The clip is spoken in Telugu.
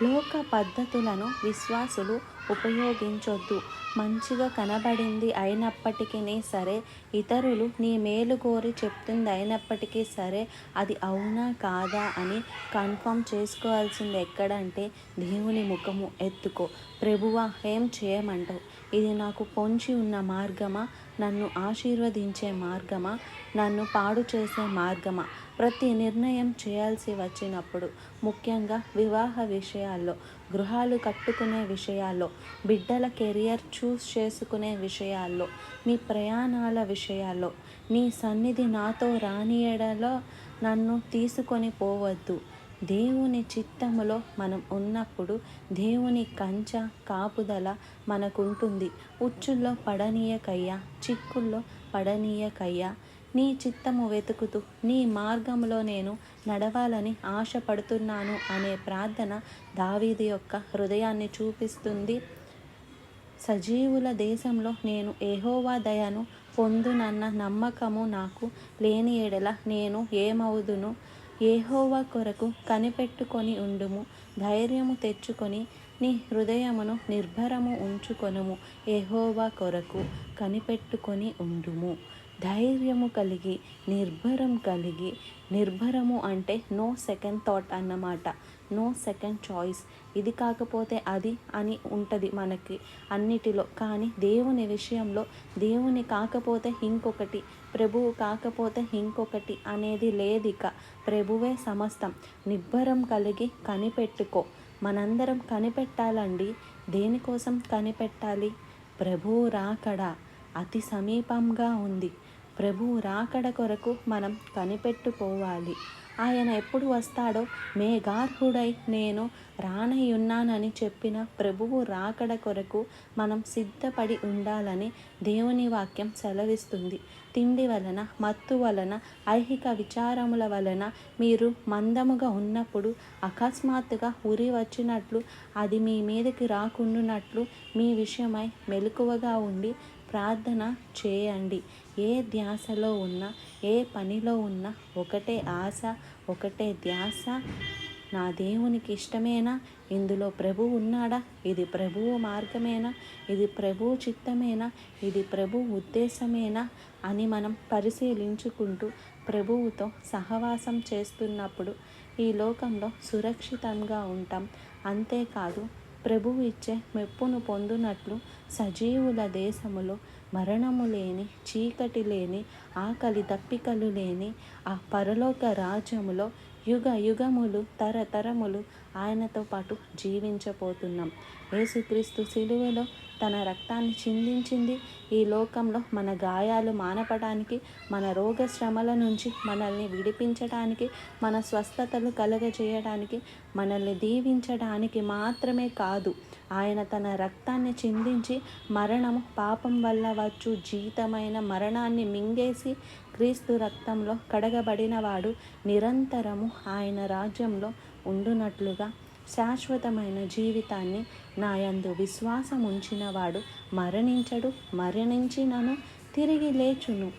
లోక పద్ధతులను విశ్వాసులు ఉపయోగించొద్దు. మంచిగా కనబడింది అయినప్పటికీ సరే ఇతరులు నీ మేలు కోరి చెప్తుంది అయినప్పటికీ సరే అది అవునా కాదా అని కన్ఫర్మ్ చేసుకోవాల్సింది ఎక్కడంటే దేవుని ముఖము ఎత్తుకో. ప్రభువా ఏం చేయమంటావు? ఇది నాకు పొంచి ఉన్న మార్గమా? నన్ను ఆశీర్వదించే మార్గమా? నన్ను పాడు చేసే మార్గమా? ప్రతి నిర్ణయం చేయాల్సి వచ్చినప్పుడు ముఖ్యంగా వివాహ విషయాల్లో గృహాలు కట్టుకునే విషయాల్లో బిడ్డల కెరియర్ చూస్ చేసుకునే విషయాల్లో మీ ప్రయాణాల విషయాల్లో నీ సన్నిధి నాతో రానియడలో నన్ను తీసుకొని పోవద్దు. దేవుని చిత్తములో మనం ఉన్నప్పుడు దేవుని కంచ కాపుదల మనకుంటుంది. ఉచ్చుల్లో పడనీయకయ్యా చిక్కుల్లో పడనీయకయ్యా నీ చిత్తము వెతుకుతూ నీ మార్గంలో నేను నడవాలని ఆశపడుతున్నాను అనే ప్రార్థన దావీది యొక్క హృదయాన్ని చూపిస్తుంది. సజీవుల దేశంలో నేను ఏహోవా దయను పొందునన్న నమ్మకము నాకు లేని ఎడల నేను ఏమవుదును? ఏహోవా కొరకు కనిపెట్టుకొని ఉండుము. ధైర్యము తెచ్చుకొని నీ హృదయమును నిర్భరము ఉంచుకొనుము. ఏహోవా కొరకు కనిపెట్టుకొని ఉండుము. ధైర్యము కలిగి నిర్భరం కలిగి నిర్భరము అంటే నో సెకండ్ థాట్ అన్నమాట. నో సెకండ్ చాయిస్ ఇది కాకపోతే అది అని ఉంటుంది మనకి అన్నిటిలో. కానీ దేవుని విషయంలో దేవుని కాకపోతే ఇంకొకటి ప్రభువు కాకపోతే ఇంకొకటి అనేది లేదిక. ప్రభువే సమస్తం. నిబ్బరం కలిగి కనిపెట్టు కనిపెట్టుకో మనందరం కనిపెట్టాలండి. దేనికోసం కనిపెట్టాలి? ప్రభువు రాకడా. అతి సమీపంగా ఉంది. ప్రభువు రాకడ కొరకు మనం కనిపెట్టుకోవాలి. ఆయన ఎప్పుడు వస్తాడో మేఘార్హుడై నేను రానయ్యున్నానని చెప్పిన ప్రభువు రాకడ కొరకు మనం సిద్ధపడి ఉండాలని దేవుని వాక్యం సెలవిస్తుంది. తిండి వలన మత్తు వలన ఐహిక విచారముల వలన మీరు మందముగా ఉన్నప్పుడు అకస్మాత్తుగా ఉరి వచ్చినట్లు అది మీ మీదకి రాకుండునట్లు మీ విషయమై మెలకువగా ఉండి ప్రార్థన చేయండి. ఏ ధ్యాసలో ఉన్నా ఏ పనిలో ఉన్నా ఒకటే ఆశ ఒకటే ధ్యాస. నా దేవునికి ఇష్టమేనా? ఇందులో ప్రభు ఉన్నాడా? ఇది ప్రభువు మార్గమేనా? ఇది ప్రభు చిత్తమేనా? ఇది ప్రభు ఉద్దేశమేనా? అని మనం పరిశీలించుకుంటూ ప్రభువుతో సహవాసం చేస్తున్నప్పుడు ఈ లోకంలో సురక్షితంగా ఉంటాం. అంతేకాదు ప్రభువు ఇచ్చే మెప్పును పొందునట్లు సజీవుల దేశములో మరణము లేని చీకటి లేని ఆకలి దప్పికలు లేని ఆ పరలోక రాజ్యములో యుగ యుగములు తరతరములు ఆయనతో పాటు జీవించబోతున్నాం. యేసుక్రీస్తు సిలువలో తన రక్తాన్ని చిందించింది. ఈ లోకంలో మన గాయాలు మానపడానికి మన రోగ శ్రమల నుంచి మనల్ని విడిపించడానికి మన స్వస్థతలు కలగజేయడానికి మనల్ని దీవించడానికి మాత్రమే కాదు ఆయన తన రక్తాన్ని చిందించి మరణము పాపం వల్ల వచ్చు జీతమైన మరణాన్ని మింగేసి క్రీస్తు రక్తంలో కడగబడినవాడు నిరంతరము ఆయన రాజ్యంలో ఉండునట్లుగా శాశ్వతమైన జీవితాన్ని నాయందు విశ్వాసం ఉంచినవాడు మరణించడు మరణించినను తిరిగి లేచును.